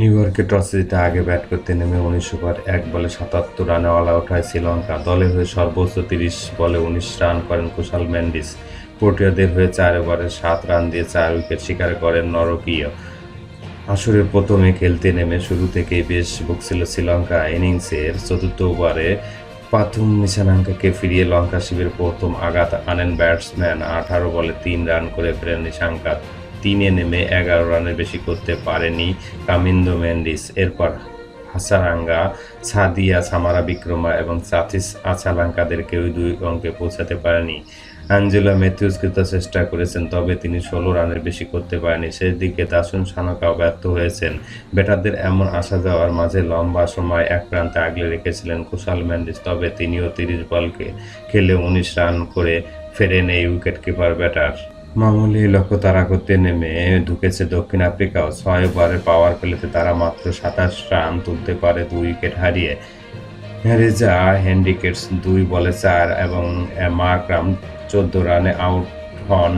New ইয়র্কে টসে জিতে আগে ব্যাট করতে নেমে উনিশ ওভার, এক বলে সাতাত্তর রানে অল আউট হয় শ্রীলঙ্কা। দলের হয়ে সর্বোচ্চ তিরিশ বলে উনিশ রান করেন কুশাল ম্যান্ডিস পোর্টিয়াদের হয়ে চার ওভারে সাত রান দিয়ে চার উইকেট শিকার করেন নরকীয়। আসরের প্রথমে খেলতে নেমে শুরু থেকেই বেশ ভুগছিল শ্রীলঙ্কা ইনিংসের চতুর্থ ওভারে পাথুম নিশানাঙ্কাকে ফিরিয়ে লঙ্কা শিবির প্রথম আঘাত আনেন ব্যাটসম্যান। আঠারো বলে তিন রান করে ফেরেন নিশাঙ্কা। তিনে নেমে এগারো রানের বেশি করতে পারেনি কামিন্দো মেন্ডিস। এরপর হাসারাঙ্গা, সাদিয়া, সামারা বিক্রমা এবং সাথিস আছালাঙ্কাদের কেউ দুই অঙ্কে পৌঁছাতে পারেনি। অ্যাঞ্জেলা ম্যাথিউস কৃত চেষ্টা করেছেন, তবে তিনি ষোলো রানের বেশি করতে পারেনি। শেষ দিকে দাসুন সানকাও ব্যর্থ হয়েছেন। ব্যাটারদের এমন আসা যাওয়ার মাঝে লম্বা সময় এক প্রান্তে আগলে রেখেছিলেন কুশাল ম্যান্ডিস তবে তিনিও তিরিশ বলকে খেলে উনিশ রান করে ফেরেন এই উইকেট কিপার ব্যাটার। মামুলি লক্ষ্য তারা করতে নেমে ঢুকেছে দক্ষিণ আফ্রিকাও ছয় ওভারে পাওয়ার প্লেতে তারা মাত্র সাতাশ রান তুলতে পারে দুই উইকেট হারিয়ে। হ্যারিজা হ্যান্ডিকেটস দুই বলে চার এবং মার্করাম চোদ্দ রানে আউট হন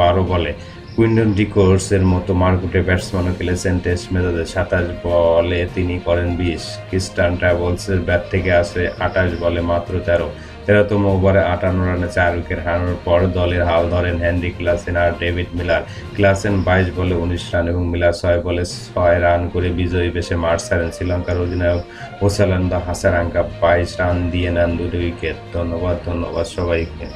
বারো বলে। কুইন্টন ডিকোর্সের মতো মারকুটে ব্যাটসম্যানও খেলেছেন টেস্ট মেজাজে। সাতাশ বলে তিনি করেন বিশ। ক্রিস্টান ট্রাভেলসের ব্যাট থেকে আসে আঠাশ বলে মাত্র তেরো। তেরোতম ওভারে আটান্ন রানে চার উইকেট হারানোর পর দলের হাল ধরেন হেনরি ক্লাসেন আর ডেভিড মিলার। ক্লাসেন বাইশ বলে উনিশ রান এবং মিলার ছয় বলে ছয় রান করে বিজয়ী বেশে মাঠ ছাড়েন শ্রীলঙ্কার অধিনায়ক ওসালান্দা হাসারাঙ্কা বাইশ রান দিয়ে নেন দুটি উইকেট। ধন্যবাদ ধন্যবাদ সবাইকে।